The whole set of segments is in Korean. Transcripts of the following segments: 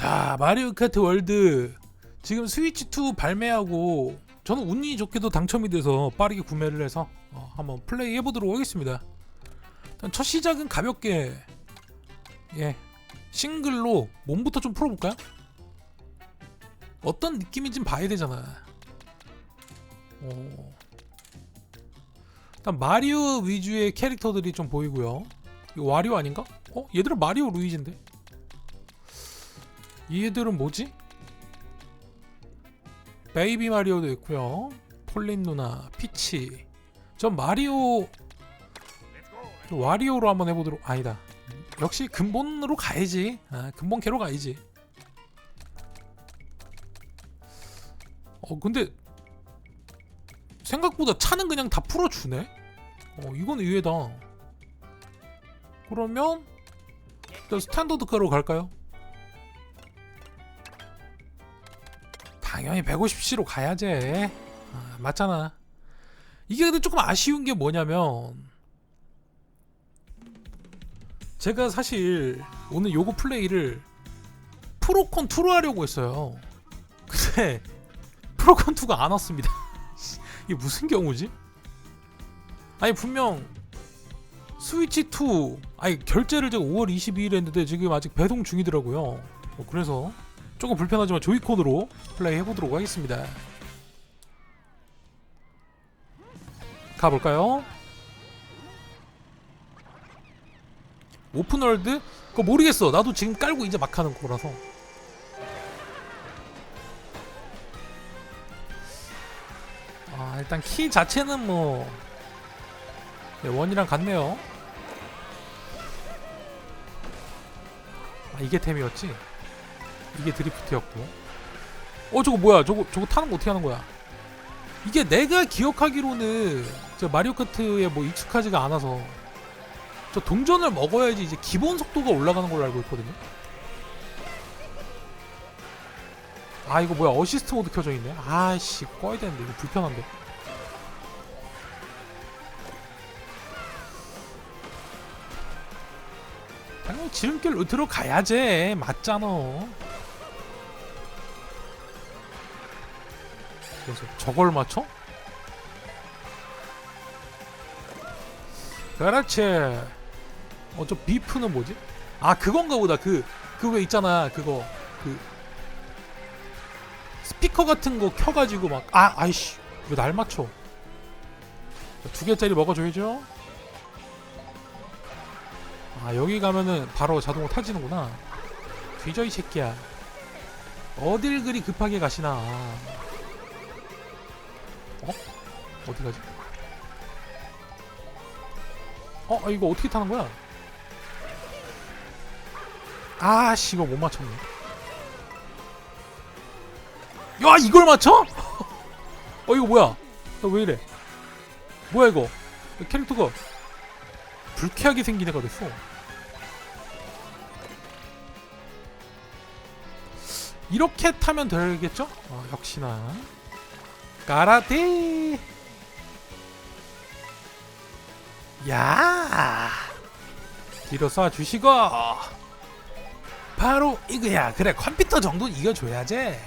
자 마리오 카트 월드 지금 스위치 2 발매하고 저는 운이 좋게도 당첨이 돼서 빠르게 구매를 해서 어, 한번 플레이 해보도록 하겠습니다. 일단 첫 시작은 가볍게 예 싱글로 몸부터 좀 풀어볼까요? 어떤 느낌인지 봐야 되잖아. 어. 일단 마리오 위주의 캐릭터들이 좀 보이고요. 이거 와리오 아닌가? 어? 얘들은 마리오 루이지인데? 얘들은 뭐지? 베이비 마리오도 있고요. 폴린 누나, 피치. 전 마리오 저 와리오로 한번 해보도록 아니다. 역시 근본으로 가야지. 아, 근본 캐로 가야지. 어 근데 생각보다 차는 그냥 다 풀어주네. 어 이건 의외다. 그러면 일단 스탠더드가로 갈까요? 당연히 150c로 가야지. 아, 맞잖아. 이게 근데 조금 아쉬운 게 뭐냐면 제가 사실 오늘 요거 플레이를 프로콘 2로 하려고 했어요. 근데 프로콘 2가 안 왔습니다. 이게 무슨 경우지? 아니 분명 스위치 2 아니 결제를 제가 5월 22일에 했는데 지금 아직 배송 중이더라고요. 어, 그래서 조금 불편하지만 조이콘으로 플레이 해보도록 하겠습니다. 가볼까요? 오픈월드? 그거 모르겠어. 나도 지금 깔고 이제 막 하는 거라서. 아, 일단 키 자체는 뭐 네, 원이랑 같네요. 아, 이게 템이었지? 이게 드리프트였고. 어, 저거 뭐야? 저거 저거 타는 거 어떻게 하는 거야? 이게 내가 기억하기로는 저 마리오 카트에 뭐 익숙하지가 않아서 저 동전을 먹어야지 이제 기본 속도가 올라가는 걸로 알고 있거든요. 아 이거 뭐야 어시스트 모드 켜져 있네. 아씨 꺼야 되는데 이거 불편한데. 당연히 지름길로 들어가야지 맞잖아. 그래서 저걸 맞춰? 그렇지. 어, 저 비프는 뭐지? 아, 그건가 보다. 그, 그왜 있잖아. 그거. 그. 스피커 같은 거 켜가지고 막. 아, 아이씨. 왜 날 맞춰? 자, 두 개짜리 먹어줘야죠. 아, 여기 가면은 바로 자동으로 타지는구나. 뒤져, 이 새끼야. 어딜 그리 급하게 가시나. 어? 어디 가지? 어 아, 이거 어떻게 타는 거야? 아 씨 이거 못 맞췄네. 야 이걸 맞춰? 어 이거 뭐야? 너왜 이래? 뭐야 이거? 캐릭터가 불쾌하게 생긴 애가 됐어. 이렇게 타면 되겠죠? 어, 역시나 까라데. 야 뒤로 쏴 주시고. 바로 이거야. 그래 컴퓨터 정도는 이겨줘야지.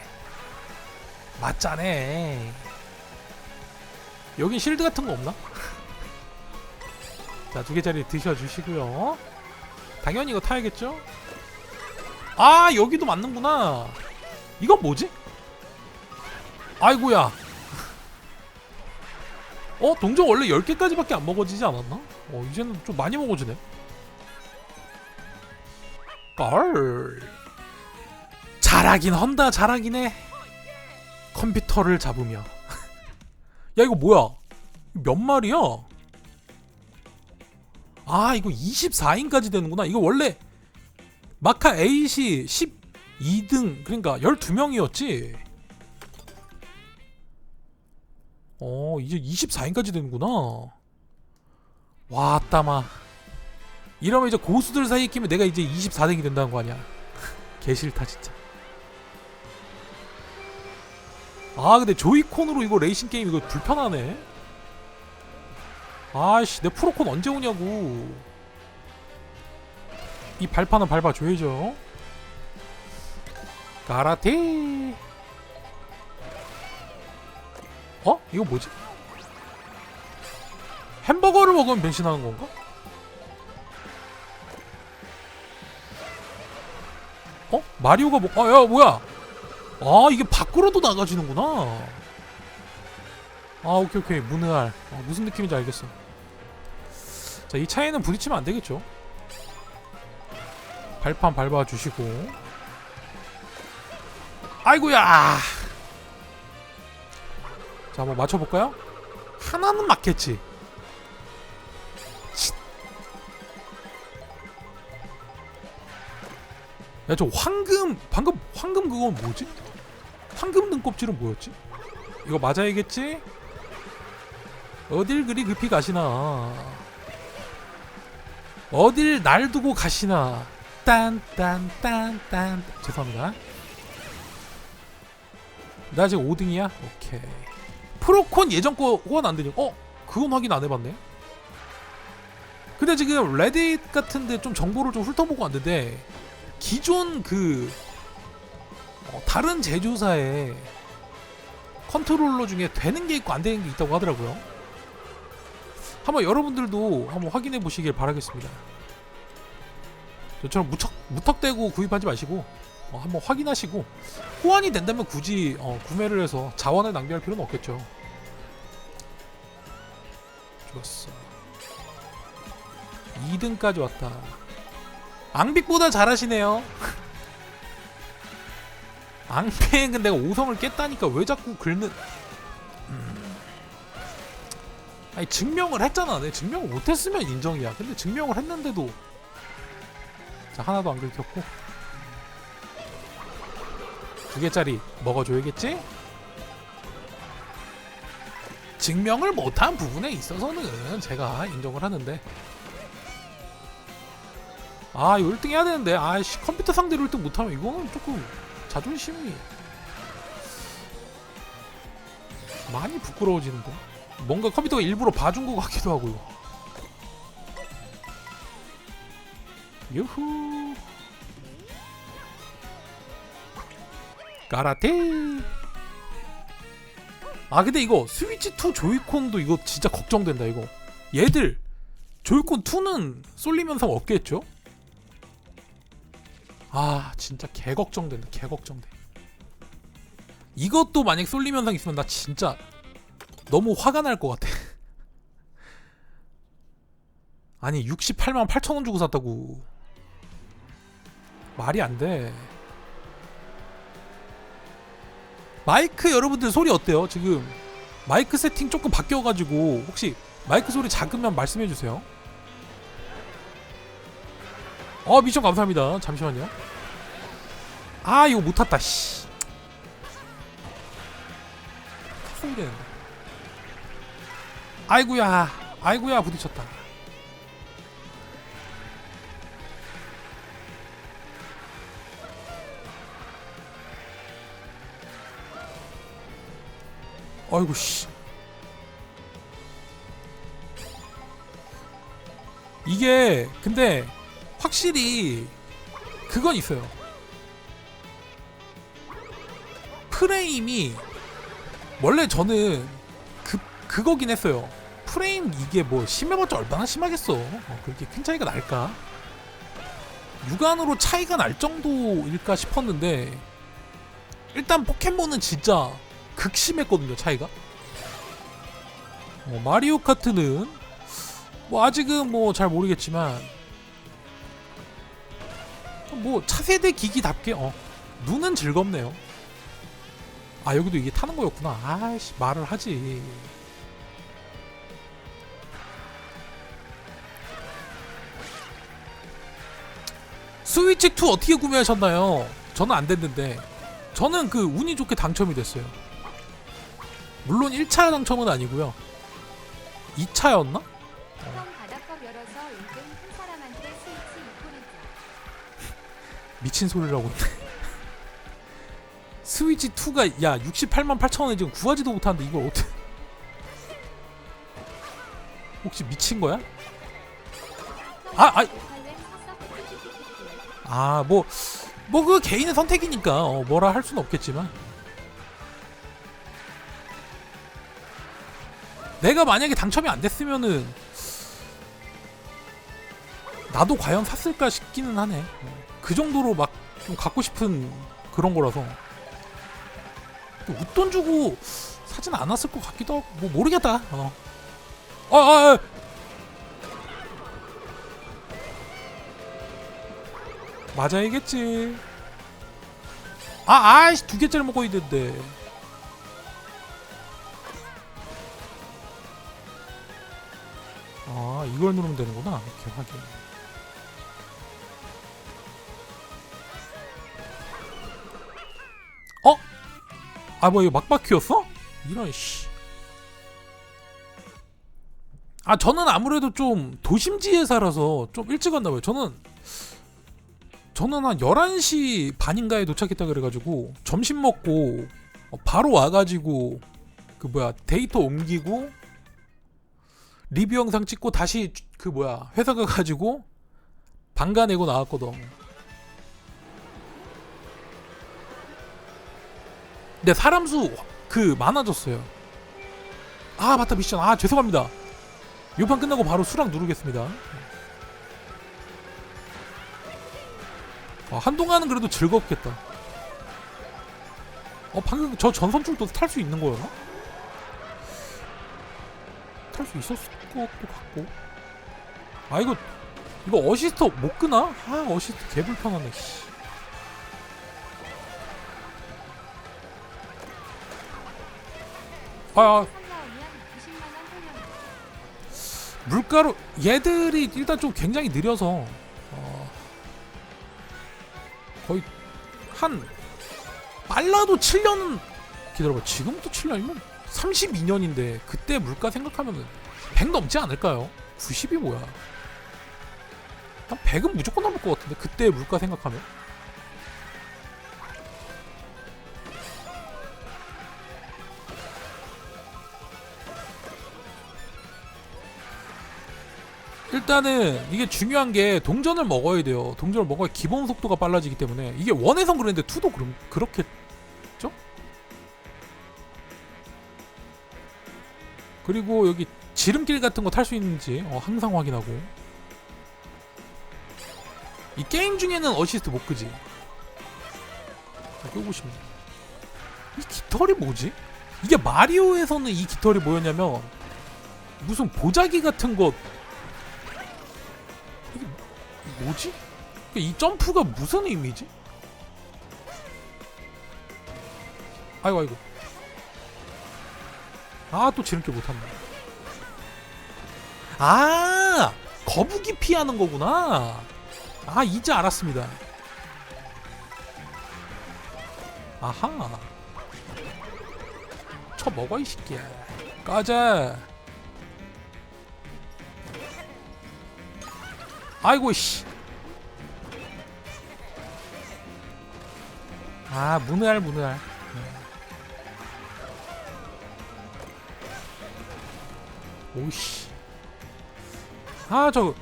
맞자네 여긴 실드 같은 거 없나? 자 두 개짜리 드셔주시고요. 당연히 이거 타야겠죠? 아 여기도 맞는구나. 이건 뭐지? 아이고야 어? 동전 원래 10개까지밖에 안 먹어지지 않았나? 어 이제는 좀 많이 먹어지네. 헐. 잘하긴 헌다 잘하긴 해. 컴퓨터를 잡으며. 야 이거 뭐야? 몇 마리야? 아 이거 24인까지 되는구나. 이거 원래 마카 8이 12등 그러니까 12명이었지 어 이제 24인까지 되는구나. 와 따마. 이러면 이제 고수들 사이에 끼면 내가 이제 24등이 된다는 거 아니야. 개 싫다 진짜. 아 근데 조이콘으로 이거 레이싱 게임 이거 불편하네. 아씨 내 프로콘 언제 오냐고. 이 발판은 밟아줘야죠. 가라테 어? 이거 뭐지? 햄버거를 먹으면 변신하는 건가? 어? 마리오가 뭐? 아, 야, 뭐야? 아, 이게 밖으로도 나가지는구나. 아, 오케이, 오케이. 무능할. 아, 무슨 느낌인지 알겠어. 자, 이 차에는 부딪히면 안 되겠죠? 발판 밟아주시고. 아이고야! 자, 한번 맞춰볼까요? 하나는 맞겠지. 치. 야, 저 황금, 방금 황금 그건 뭐지? 황금 등껍질은 뭐였지? 이거 맞아야겠지? 어딜 그리 급히 가시나? 어딜 날 두고 가시나? 딴딴딴딴 죄송합니다. 나 지금 5등이야? 오케이. 프로콘 예전 거 호환 안 되냐? 어? 그건 확인 안 해봤네. 근데 지금 레딧 같은데 좀 정보를 좀 훑어보고 왔는데 기존 그 어, 다른 제조사의 컨트롤러 중에 되는 게 있고 안 되는 게 있다고 하더라고요. 한번 여러분들도 한번 확인해 보시길 바라겠습니다. 저처럼 무턱 무턱대고 구입하지 마시고 어, 한번 확인하시고 호환이 된다면 굳이 어, 구매를 해서 자원을 낭비할 필요는 없겠죠. 좋았어. 2등까지 왔다. 앙빅보다 잘하시네요. 앙팽은 내가 5성을 깼다니까 왜 자꾸 긁는 음. 아니 증명을 했잖아 내 증명을 못했으면 인정이야 근데 증명을 했는데도 자 하나도 안 긁혔고 두 개짜리 먹어줘야겠지? 증명을 못한 부분에 있어서는 제가 인정을 하는데. 아 이거 1등 해야 되는데. 아씨 컴퓨터 상대로 1등 못하면 이거는 조금 자존심이 많이 부끄러워지는데. 뭔가 컴퓨터가 일부러 봐준 것 같기도 하고요. 유후 까라테. 아 근데 이거 스위치2 조이콘도 이거 진짜 걱정된다 이거. 얘들 조이콘 2는 쏠림 현상 없겠죠? 아 진짜 개 걱정된다 개 걱정돼. 이것도 만약 현상 있으면 나 진짜 너무 화가 날 것 같아. 아니 68만 8천 원 주고 샀다고. 말이 안돼 마이크 여러분들 소리 어때요? 지금 마이크 세팅 조금 바뀌어가지고 혹시 마이크 소리 작으면 말씀해 주세요. 어 미션 감사합니다. 잠시만요. 아 이거 못 탔다 씨. 탔어야 되는데. 아이구야 아이구야 부딪혔다 아이고 씨 이게 근데 확실히 그건 있어요. 프레임이 원래 저는 그 그거긴 했어요. 프레임 이게 뭐 심해봤자 얼마나 심하겠어. 어, 그렇게 큰 차이가 날까? 육안으로 차이가 날 정도일까 싶었는데 일단 포켓몬은 진짜 극심했거든요 차이가. 어, 마리오 카트는 뭐 아직은 뭐 잘 모르겠지만 뭐 차세대 기기답게 어 눈은 즐겁네요. 아 여기도 이게 타는 거였구나. 아씨 말을 하지. 스위치 2 어떻게 구매하셨나요? 저는 안 됐는데 저는 그 운이 좋게 당첨이 됐어요. 물론 1차 당첨은 아니고요. 2차였나? 형 바닥컵 열어서 은근 큰 사람한테 스위치 이코리죠. 미친 소리라고. 스위치 2가 야 68만 8천 원에 지금 구하지도 못하는데 이걸 어떻게 혹시 미친 거야? 아, 아. 아, 아뭐뭐 그 개인의 선택이니까 어, 뭐라 할 수는 없겠지만 내가 만약에 당첨이 안 됐으면은 나도 과연 샀을까 싶기는 하네. 어, 그 정도로 막 좀 갖고 싶은 그런 거라서 또 웃돈 주고 사진 않았을 것 같기도 하고 뭐 모르겠다. 어. 아, 아, 아. 맞아야겠지. 아, 아이씨 두 개짜리 먹어야 되는데. 아, 이걸 누르면 되는구나. 이렇게 확인. 어? 아, 뭐 이거 막바퀴였어? 이런 씨. 아, 저는 아무래도 좀 도심지에 살아서 좀 일찍 왔나 봐요. 저는 저는 한 11시 반인가에 도착했다 그래가지고 점심 먹고 어, 바로 와가지고 그 뭐야 데이터 옮기고 리뷰 영상 찍고 다시 그 뭐야 회사 가가지고 방가 내고 나왔거든. 근데 사람 수 그 많아졌어요. 아 맞다 미션 아 죄송합니다. 요판 끝나고 바로 수락 누르겠습니다. 아, 한동안은 그래도 즐겁겠다. 어 방금 저 전선줄도 탈 수 있는 거였나? 탈수 있었을 것도 같고. 아 이거 이거 어시스트 못 끄나? 아 어시스트 개 불편하네. 씨. 아, 아 상가오면 90만원 소령 물가로 얘들이 일단 좀 굉장히 느려서 어, 거의 한 빨라도 7년 기다려봐 지금부터 7년이면 32년인데 그때 물가 생각하면 100 넘지 않을까요? 90이 뭐야 한 100은 무조건 넘을 것 같은데 그때 물가 생각하면 일단은 이게 중요한 게 동전을 먹어야 돼요. 동전을 먹어야 기본 속도가 빨라지기 때문에 이게 원에선 그랬는데 투도 그럼 그렇겠 그리고 여기 지름길 같은 거 탈 수 있는지 어, 항상 확인하고 이 게임 중에는 어시스트 못 끄지. 자, 끄고 싶네. 이 깃털이 뭐지? 이게 마리오에서는 이 깃털이 뭐였냐면 무슨 보자기 같은 거 뭐지? 이 점프가 무슨 의미지? 아이고 아이고 아 또 지름길 못한다 아 거북이 피하는 거구나. 아 이제 알았습니다. 아하. 쳐 먹어 이 새끼야. 까자. 아이고 씨. 아 문의할 문의할. 오씨. 아 저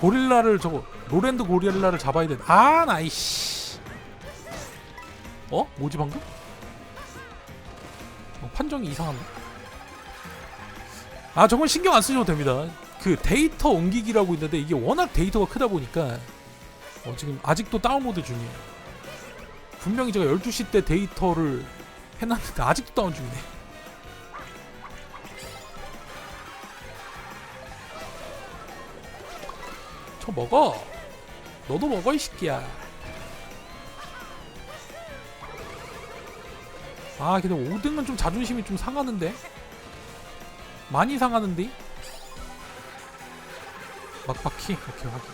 고릴라를 저거 로랜드 고릴라를 잡아야 돼. 아 나이씨. 어? 뭐지 방금? 어, 판정이 이상한데. 아 저건 신경 안 쓰셔도 됩니다. 그 데이터 옮기기라고 있는데 이게 워낙 데이터가 크다 보니까 어, 지금 아직도 다운로드 중이에요. 분명히 제가 12시 때 데이터를 해놨는데 아직도 다운 중이네. 저 먹어. 너도 먹어 이 새끼야. 아 근데 5등은 좀 자존심이 좀 상하는데? 많이 상하는데? 막바퀴 오케이 확인.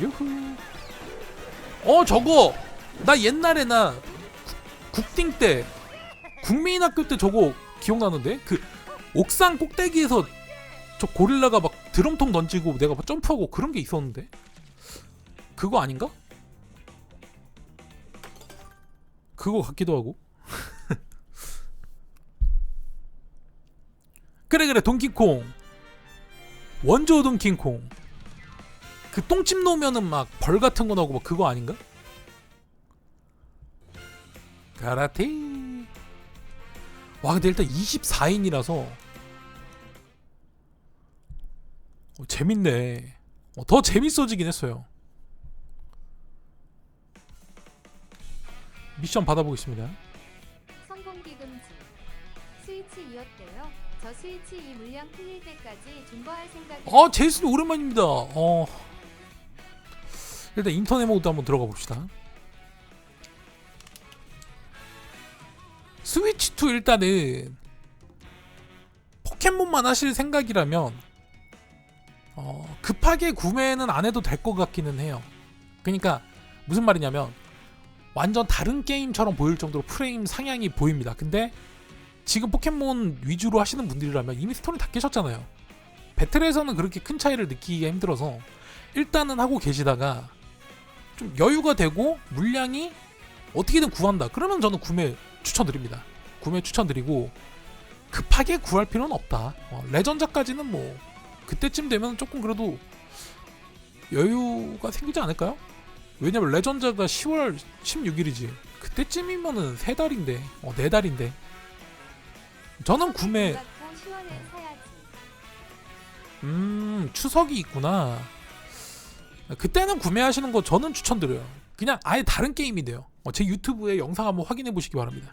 유후. 어 저거! 나 옛날에 나 국- 국딩 때 국민학교 때 저거 기억나는데? 그 옥상 꼭대기에서 저 고릴라가 막 드럼통 던지고 내가 막 점프하고 그런 게 있었는데? 그거 아닌가? 그거 같기도 하고. 그래 그래 동키콩. 원조 등킹콩. 그 똥집 놓으면은 막 벌 같은 거 나오고 막 그거 아닌가? 가라테 와 근데 일단 24인이라서 어, 재밌네 어, 더 재밌어지긴 했어요 미션 받아보겠습니다 성공 기 금지. 스위치 이었대요. 저 스위치 이 물량 풀릴 때까지 존버할 생각이. 아 제이슨 오랜만입니다 어 일단 인터넷 모드 한번 들어가 봅시다 스위치 2 일단은 포켓몬만 하실 생각이라면 어, 급하게 구매는 안 해도 될 것 같기는 해요. 그러니까 무슨 말이냐면 완전 다른 게임처럼 보일 정도로 프레임 상향이 보입니다. 근데 지금 포켓몬 위주로 하시는 분들이라면 이미 스토리 다 깨셨잖아요. 배틀에서는 그렇게 큰 차이를 느끼기가 힘들어서 일단은 하고 계시다가 좀 여유가 되고 물량이 어떻게든 구한다. 그러면 저는 구매 추천드립니다. 구매 추천드리고 급하게 구할 필요는 없다. 어, 레전자까지는 뭐 그때쯤 되면 조금 그래도 여유가 생기지 않을까요? 왜냐면 레전자가 10월 16일이지. 그때쯤이면은 세 달인데, 어, 네 달인데. 저는 구매 갖고 10월에 사야지. 음 추석이 있구나 그때는 구매하시는 거 저는 추천드려요 그냥 아예 다른 게임이 돼요 어, 제 유튜브에 영상 한번 확인해 보시기 바랍니다